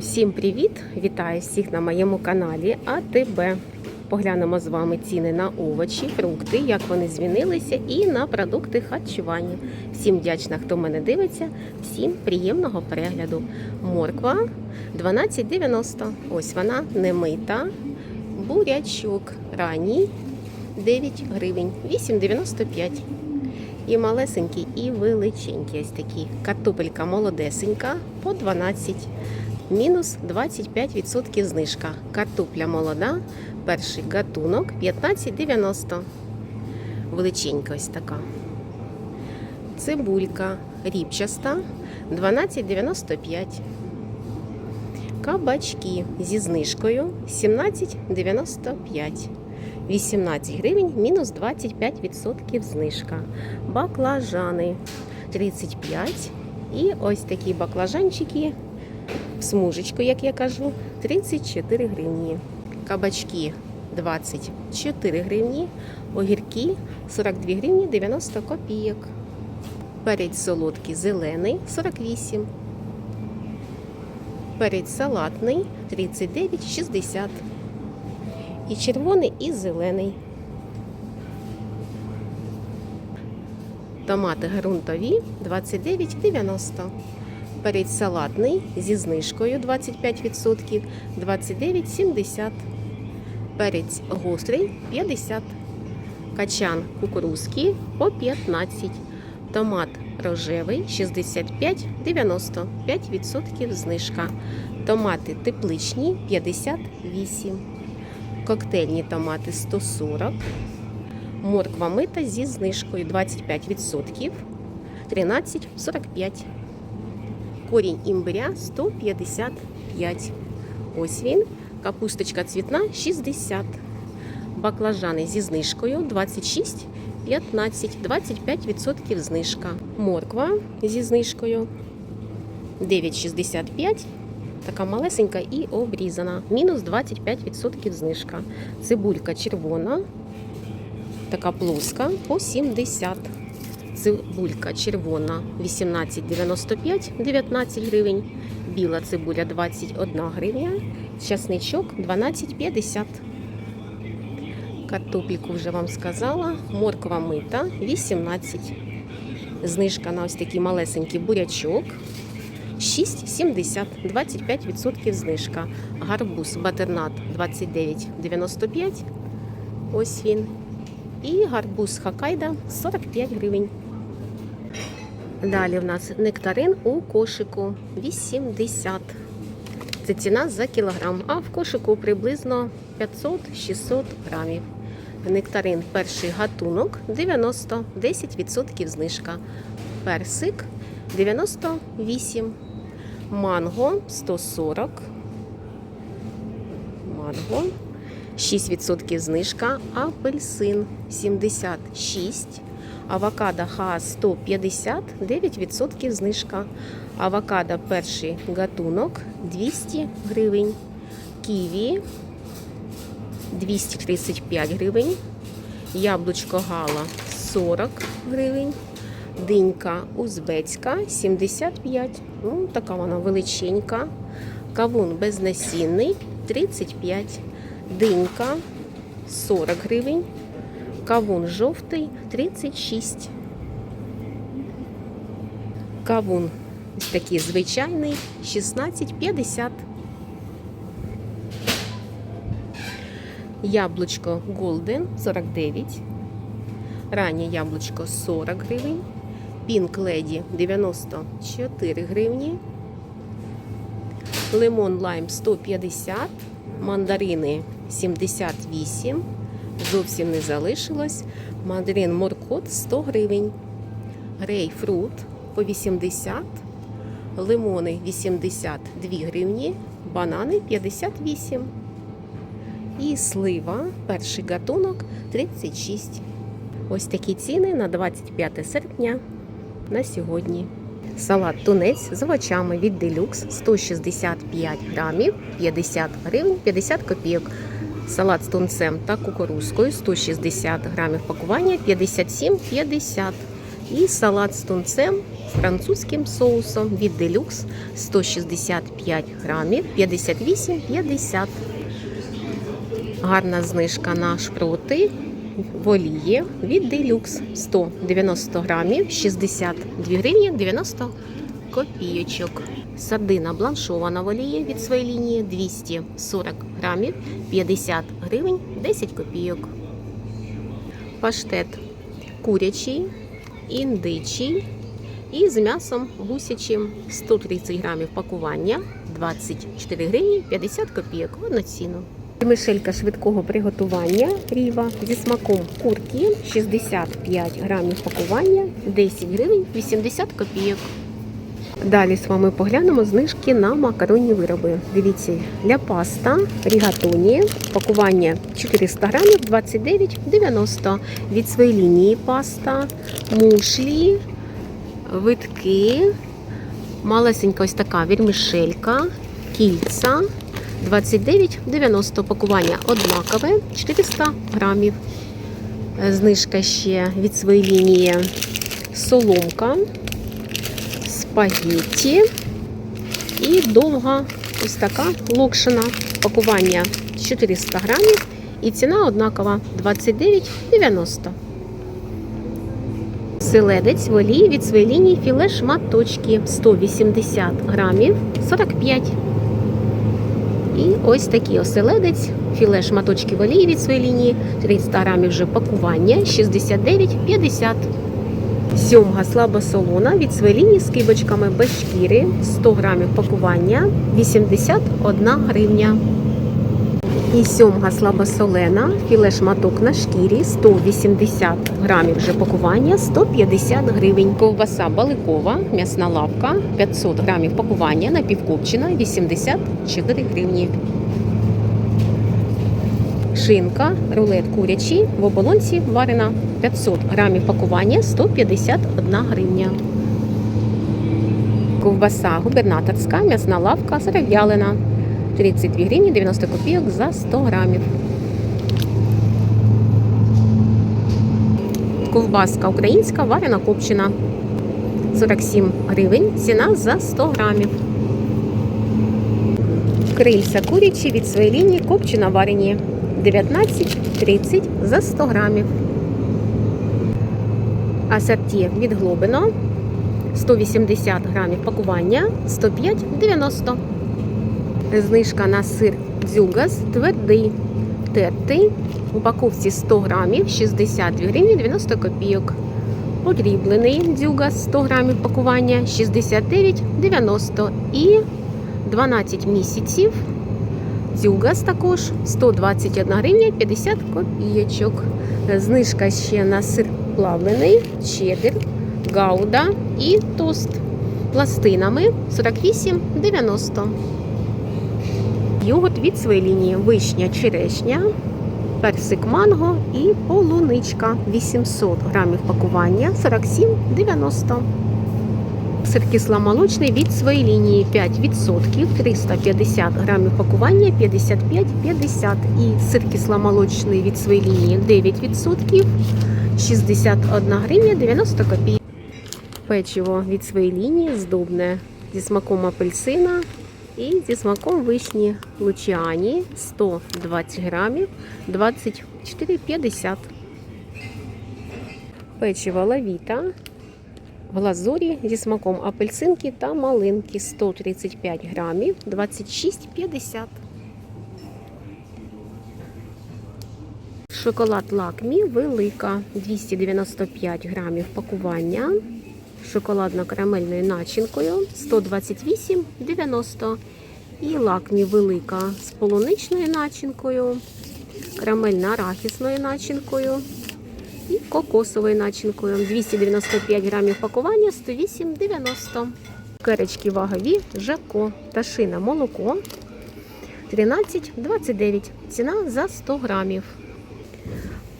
Всім привіт! Вітаю всіх на моєму каналі АТБ. Поглянемо з вами ціни на овочі, фрукти, як вони змінилися, і на продукти харчування. Всім вдячна, хто мене дивиться. Всім приємного перегляду. Морква 12,90. Ось вона не мита. Бурячок ранній 9 гривень, 8,95. І малесенькі, і величенькі. Ось такі. Картопелька молодесенька по 12 мінус 25% знижка. Картопля молода, перший гатунок 15,90. Величенька ось така. Цибулька ріпчаста 12,95. Кабачки зі знижкою 17,95. 18 гривень, мінус 25% знижка. Баклажани 35. І ось такі баклажанчики в смужечку, як я кажу, 34 гривні. Кабачки 24 гривні, огірки 42 гривні 90 копійок. Перець солодкий зелений 48. Перець салатний 39,60. І червоний, і зелений. Томати ґрунтові 29,90. Перець салатний зі знижкою 25%, 29,70. Перець гострий 50. Качан кукурузький по 15. Томат рожевий 65,90. 5% знижка. Томати тепличні 58. Коктейльні томати 140. Морква мита зі знижкою 25%. 13,45. Корінь імбиря 155. Ось він. Капусточка цвітна 60. Баклажани зі знижкою 26, 15, 25% знижка. Морква зі знижкою 9,65. Така малесенька і обрізана. Мінус 25% знижка. Цибулька червона. Така плоска по 70. Цибулька червона 18,95 19 гривень. Біла цибуля 21 гривня. Часничок 12,50. Картопельку вже вам сказала. Морква мита 18. Знижка на ось такий малесенький бурячок. 6,70, 25% знижка. Гарбуз батернат 29,95. Ось він. І гарбуз Хакайда 45 гривень. Далі в нас нектарин у кошику 80. Це ціна за кілограм, а в кошику приблизно 500-600 грамів. Нектарин перший гатунок 90, 10% знижка. Персик 98. Манго 140. Манго 6% знижка. Апельсин 76. Авокадо Хаас 150, 9% знижка. Авокадо перший гатунок 200 гривень. Ківі 235 гривень. Яблучко гала 40 гривень. Динька узбецька 75. Ну, така вона величенька. Кавун безнасінний 35. Динька 40 гривень. Кавун жовтий 36. Кавун такий звичайний 16,50. Яблучко Голден 49. Раннє яблучко 40 гривень. Пінк Леді 94 гривні. Лимон лайм 150. Мандарини 78. Зовсім не залишилось. Мандарин моркот 100 гривень. Грейпфрут по 80. Лимони 82 гривні. Банани 58. І слива, перший гатунок 36. Ось такі ціни на 25 серпня на сьогодні. Салат тунець з овочами від Deluxe 165 грамів, 50 гривень, 50 копійок. Салат з тунцем та кукурузкою 160 грамів пакування 57,50. І салат з тунцем з французьким соусом від делюкс 165 грамів 58,50. Гарна знижка на шпроти в олії від делюкс 190 грамів 62 гривні 90 копійочок. Сардина бланшована в олії від своєї лінії 240 грамів 50 гривень 10 копійок. Паштет курячий, індичий і з м'ясом гусячим 130 грамів пакування 24 гривні 50 копійок в одну ціну. Мишелька швидкого приготування ріва зі смаком курки 65 грамів пакування 10 гривень 80 копійок. Далі з вами поглянемо знижки на макаронні вироби. Дивіться, для паста рігатоні пакування 400 грамів 29,90. Від своєї лінії паста, мушлі, витки, малесенька ось така вірмішелька, кільця 29,90. Пакування однакове 400 грамів. Знижка ще від своєї лінії соломка спагетті і довга ось така локшина. Пакування 400 грамів і ціна однакова 29,90. Селедець олії від своєї лінії філе шматочки 180 грамів 45. І ось такий оселедець, філе шматочки олії від своєї лінії 300 грамів вже пакування 69,50. Сьомга слабосолона від своєї лінії з кибочками без шкіри. 100 грамів пакування. 81 гривня. І сьомга слабосолена, філе шматок на шкірі. 180 грамів вже пакування. 150 гривень. Ковбаса баликова, м'ясна лавка. 500 грамів пакування. Напівкопчена. 84 гривні. Шинка, рулет курячий в оболонці варена 500 грамів пакування 151 гривня. Ковбаса губернаторська, м'ясна лавка зарав'ялена 32 гривні 90 копійок за 100 грамів. Ковбаска українська варена копчена 47 гривень. Ціна за 100 грамів. Крильця курячі від своєї лінії копчена варені 19,30 за 100 грамів. Асорті від Глобино 180 грамів пакування 105,90. Знижка на сир дзюгас твердий тертий. В упаковці 100 грамів 62 гривні 90 копійок. Подріблений дзюгас 100 грамів пакування 69,90 і 12 місяців. Дзюгас також 121 гривня 50 копійочок. Знижка ще на сир плавлений, чеддер, гауда і тост пластинами 48,90. Йогурт від своєї лінії вишня, черешня, персик манго і полуничка 800 грамів пакування 47,90. Сир кисломолочний від своєї лінії 5%, 350 грамів пакування 55,50. І сир кисломолочний від своєї лінії 9%, 61 гривня 90 копійок. Печиво від своєї лінії здобне зі смаком апельсина і зі смаком вишні лучіані 120 грамів 24,50. Печиво лавіта глазурі зі смаком апельсинки та малинки 135 грамів 26,50. Шоколад лакмі велика 295 грамів пакування. Шоколадно-карамельною начинкою 128,90. І лакмі велика з полуничною начинкою, карамельно-арахісною начинкою і кокосовою начинкою. 295 грамів пакування 108,90. Керечки вагові, жако, пташине молоко 13,29. Ціна за 100 грамів.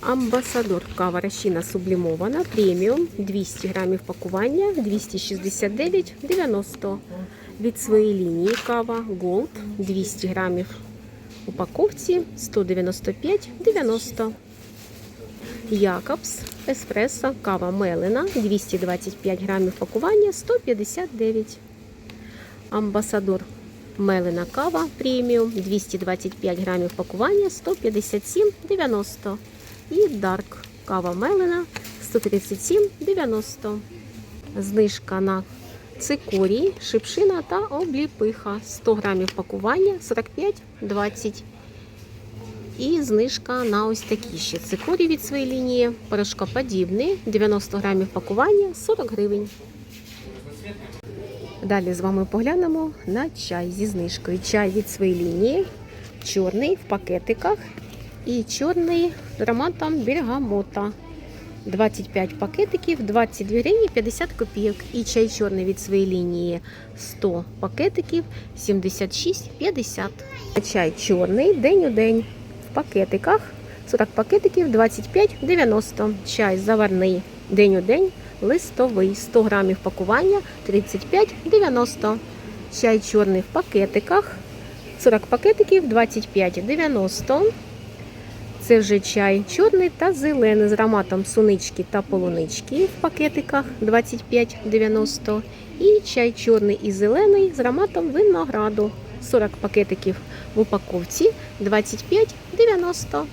Амбасадор кава розчина сублімована, преміум 200 грамів пакування 269,90. Від своєї лінії кава Gold 200 грамів упаковці 195,90. Якобс, еспресо, кава мелена, 225 грамів пакування, 159. Амбасадор мелена кава преміум, 225 грамів пакування, 157,90. І дарк кава мелена, 137,90. Знижка на цикорій, шипшина та обліпиха. 100 грамів пакування, 45,20. І знижка на ось такі ще цикорій від своєї лінії, порошкоподібний, 90 грамів пакування, 40 гривень. Далі з вами поглянемо на чай зі знижкою. Чай від своєї лінії, чорний в пакетиках і чорний з ароматом бергамота. 25 пакетиків, 22 гривні 50 копійок. І чай чорний від своєї лінії 100 пакетиків, 76,50. Чай чорний день у день пакетиках. 40 пакетиків, 25,90. Чай заварний день у день, листовий, 100 грамів пакування, 35,90. Чай чорний в пакетиках, 40 пакетиків, 25,90. Це вже чай чорний та зелений з ароматом сунички та полунички в пакетиках 25,90. І чай чорний і зелений з ароматом винограду 40 пакетиків в упаковці 25,90.